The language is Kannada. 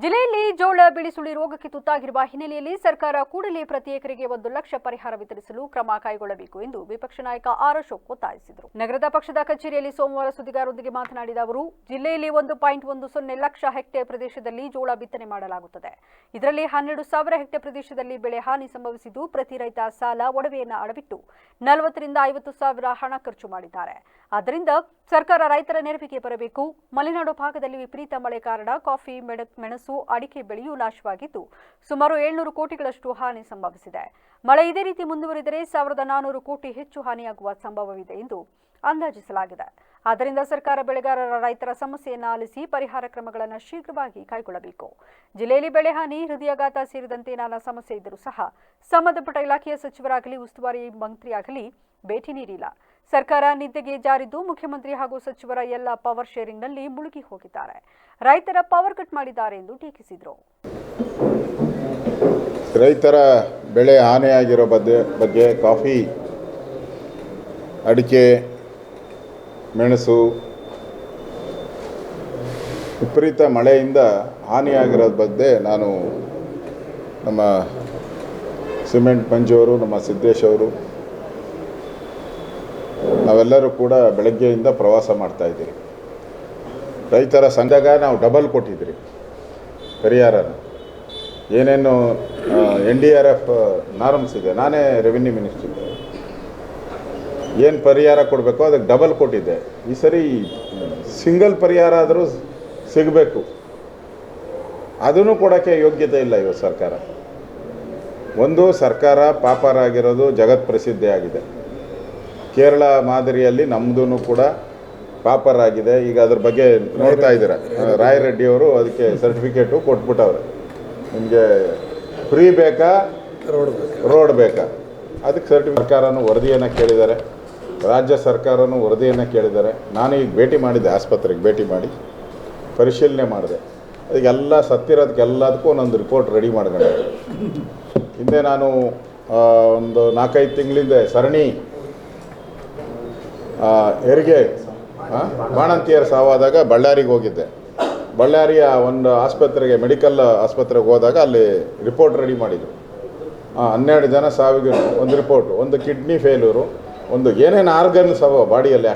ಜಿಲ್ಲೆಯಲ್ಲಿ ಜೋಳ ಬಿಳಿಸುಳಿ ರೋಗಕ್ಕೆ ತುತ್ತಾಗಿರುವ ಹಿನ್ನೆಲೆಯಲ್ಲಿ ಸರ್ಕಾರ ಕೂಡಲೇ ಪ್ರತಿ ಎಕರೆಗೆ ಒಂದು ಲಕ್ಷ ಪರಿಹಾರ ವಿತರಿಸಲು ಕ್ರಮ ಕೈಗೊಳ್ಳಬೇಕು ಎಂದು ವಿಪಕ್ಷ ನಾಯಕ ಆರ್ ಅಶೋಕ್ ಒತ್ತಾಯಿಸಿದರು. ನಗರದ ಪಕ್ಷದ ಕಚೇರಿಯಲ್ಲಿ ಸೋಮವಾರ ಸುದ್ದಿಗಾರರೊಂದಿಗೆ ಮಾತನಾಡಿದ ಅವರು, ಜಿಲ್ಲೆಯಲ್ಲಿ ಒಂದು ಪಾಯಿಂಟ್ ಒಂದು ಸೊನ್ನೆ ಲಕ್ಷ ಹೆಕ್ಟೇರ್ ಪ್ರದೇಶದಲ್ಲಿ ಜೋಳ ಬಿತ್ತನೆ ಮಾಡಲಾಗುತ್ತದೆ. ಇದರಲ್ಲಿ ಹನ್ನೆರಡು ಸಾವಿರ ಹೆಕ್ಟೇರ್ ಪ್ರದೇಶದಲ್ಲಿ ಬೆಳೆ ಹಾನಿ ಸಂಭವಿಸಿದ್ದು, ಪ್ರತಿ ರೈತ ಸಾಲ ಒಡವೆಯನ್ನು ಅಡವಿಟ್ಟು ನಲವತ್ತರಿಂದ ಐವತ್ತು ಸಾವಿರ ಹಣ ಖರ್ಚು ಮಾಡಿದ್ದಾರೆ. ಆದ್ದರಿಂದ ಸರ್ಕಾರ ರೈತರ ನೆರವಿಗೆ ಬರಬೇಕು. ಮಲೆನಾಡು ಭಾಗದಲ್ಲಿ ವಿಪರೀತ ಮಳೆ ಕಾರಣ, ಕಾಫಿ ಮೆಣ- ಅಡಿಕೆ ಬೆಳೆಯೂ ನಾಶವಾಗಿದ್ದು ಸುಮಾರು ಏಳ್ನೂರು ಕೋಟಿಗಳಷ್ಟು ಹಾನಿ ಸಂಭವಿಸಿದೆ. ಮಳೆ ಇದೇ ರೀತಿ ಮುಂದುವರಿದರೆ ಸಾವಿರದ ನಾನೂರು ಕೋಟಿ ಹೆಚ್ಚು ಹಾನಿಯಾಗುವ ಸಂಭವವಿದೆ ಎಂದು ಅಂದಾಜಿಸಲಾಗಿದೆ. ಆದ್ದರಿಂದ ಸರ್ಕಾರ ಬೆಳೆಗಾರರ ರೈತರ ಸಮಸ್ಯೆಯನ್ನು ಆಲಿಸಿ ಪರಿಹಾರ ಕ್ರಮಗಳನ್ನು ಶೀಘ್ರವಾಗಿ ಕೈಗೊಳ್ಳಬೇಕು. ಜಿಲ್ಲೆಯಲ್ಲಿ ಬೆಳೆ ಹಾನಿ, ಹೃದಯಾಘಾತ ಸೇರಿದಂತೆ ನಾನಾ ಸಮಸ್ಯೆ ಇದ್ದರೂ ಸಹ ಸಂಬಂಧಪಟ್ಟ ಇಲಾಖೆಯ ಸಚಿವರಾಗಲಿ, ಉಸ್ತುವಾರಿ ಮಂತ್ರಿಯಾಗಲಿ ಭೇಟಿ ನೀಡಿಲ್ಲ. ಸರ್ಕಾರ ನಿದ್ದೆಗೆ ಜಾರಿದ್ದು ಮುಖ್ಯಮಂತ್ರಿ ಹಾಗೂ ಸಚಿವರ ಎಲ್ಲ ಪವರ್ ಶೇರಿಂಗ್ನಲ್ಲಿ ಮುಳುಗಿ ಹೋಗಿದ್ದಾರೆ. ರೈತರ ಪವರ್ ಕಟ್ ಮಾಡಿದ್ದಾರೆ ಎಂದು ಟೀಕಿಸಿದರು. ರೈತರ ಬೆಳೆ ಹಾನಿಯಾಗಿರೋ ಬಗ್ಗೆ ಬಗ್ಗೆ ಕಾಫಿ, ಅಡಿಕೆ, ಮೆಣಸು, ವಿಪರೀತ ಮಳೆಯಿಂದ ಹಾನಿಯಾಗಿರೋದ್ರ ಬಗ್ಗೆ ನಾನು ನಮ್ಮ ಸಿಮೆಂಟ್ ಮಂಜು ಅವರು, ನಮ್ಮ ಸಿದ್ದೇಶ್ ಅವರು ನಾವೆಲ್ಲರೂ ಕೂಡ ಬೆಳಗ್ಗೆಯಿಂದ ಪ್ರವಾಸ ಮಾಡ್ತಾಯಿದ್ದೀರಿ ರೈತರ ಸಂಘಗ ನಾವು ಡಬಲ್ ಕೊಟ್ಟಿದ್ರಿ ಪರಿಹಾರನ. ಏನೇನು N D R F, norms ನಾನೇ ರೆವಿನ್ಯೂ ಮಿನಿಸ್ಟ್ರಿ. ಏನು ಪರಿಹಾರ ಕೊಡಬೇಕು ಅದಕ್ಕೆ ಡಬಲ್ ಕೊಟ್ಟಿದ್ದೆ. ಈ ಸರಿ ಸಿಂಗಲ್ ಪರಿಹಾರ ಆದರೂ ಸಿಗಬೇಕು. ಅದನ್ನು ಕೊಡೋಕ್ಕೆ ಯೋಗ್ಯತೆ ಇಲ್ಲ ಇವತ್ತು ಸರ್ಕಾರ. ಒಂದು ಸರ್ಕಾರ ಪಾಪರಾಗಿರೋದು ಜಗತ್ ಪ್ರಸಿದ್ಧಿ ಆಗಿದೆ. ಕೇರಳ ಮಾದರಿಯಲ್ಲಿ ನಮ್ಮದೂ ಕೂಡ ಪಾಪರಾಗಿದೆ ಈಗ ಅದ್ರ ಬಗ್ಗೆ ನೋಡ್ತಾ ಇದ್ದೀರ? ರಾಯ್ ರೆಡ್ಡಿ ಅವರು ಅದಕ್ಕೆ ಸರ್ಟಿಫಿಕೇಟು ಕೊಟ್ಬಿಟ್ಟವ್ರೆ. ನಿಮಗೆ ಫ್ರೀ ಬೇಕಾ? ರೋಡ್ ಬೇಕಾ? ಅದಕ್ಕೆ ಸರ್ಟಿಫಿ ಸರ್ಕಾರನೂ ವರದಿಯನ್ನು ಕೇಳಿದ್ದಾರೆ. ರಾಜ್ಯ ಸರ್ಕಾರನೂ ವರದಿಯನ್ನು ಕೇಳಿದ್ದಾರೆ. ನಾನು ಈಗ ಭೇಟಿ ಮಾಡಿದ್ದೆ ಆಸ್ಪತ್ರೆಗೆ ಭೇಟಿ ಮಾಡಿ ಪರಿಶೀಲನೆ ಮಾಡಿದೆ. ಅದಕ್ಕೆಲ್ಲ ಸತ್ತಿರೋದಕ್ಕೆಲ್ಲದಕ್ಕೂ ಒಂದೊಂದು ರಿಪೋರ್ಟ್ ರೆಡಿ ಮಾಡ್ಕೊಂಡೆ. ಹಿಂದೆ ನಾನು ಒಂದು ನಾಲ್ಕೈದು ತಿಂಗಳಿಂದ ಸರಣಿ ಹೆರಿಗೆ ಬಾಣಂತಿಯರು ಸಾವಾದಾಗ ಬಳ್ಳಾರಿಗೆ ಹೋಗಿದ್ದೆ. ಬಳ್ಳಾರಿಯ ಒಂದು ಆಸ್ಪತ್ರೆಗೆ, ಮೆಡಿಕಲ್ ಆಸ್ಪತ್ರೆಗೆ ಹೋದಾಗ ಅಲ್ಲಿ ರಿಪೋರ್ಟ್ ರೆಡಿ ಮಾಡಿದರು. ಹನ್ನೆರಡು ಜನ ಸಾವಿಗೆ ಒಂದು ರಿಪೋರ್ಟ್, ಒಂದು ಕಿಡ್ನಿ ಫೇಲ್ಯೂರು ಒಂದು ಏನೇನು ಆರ್ಗನ್ ಸವ ಬಾಡಿಯಲ್ಲಿ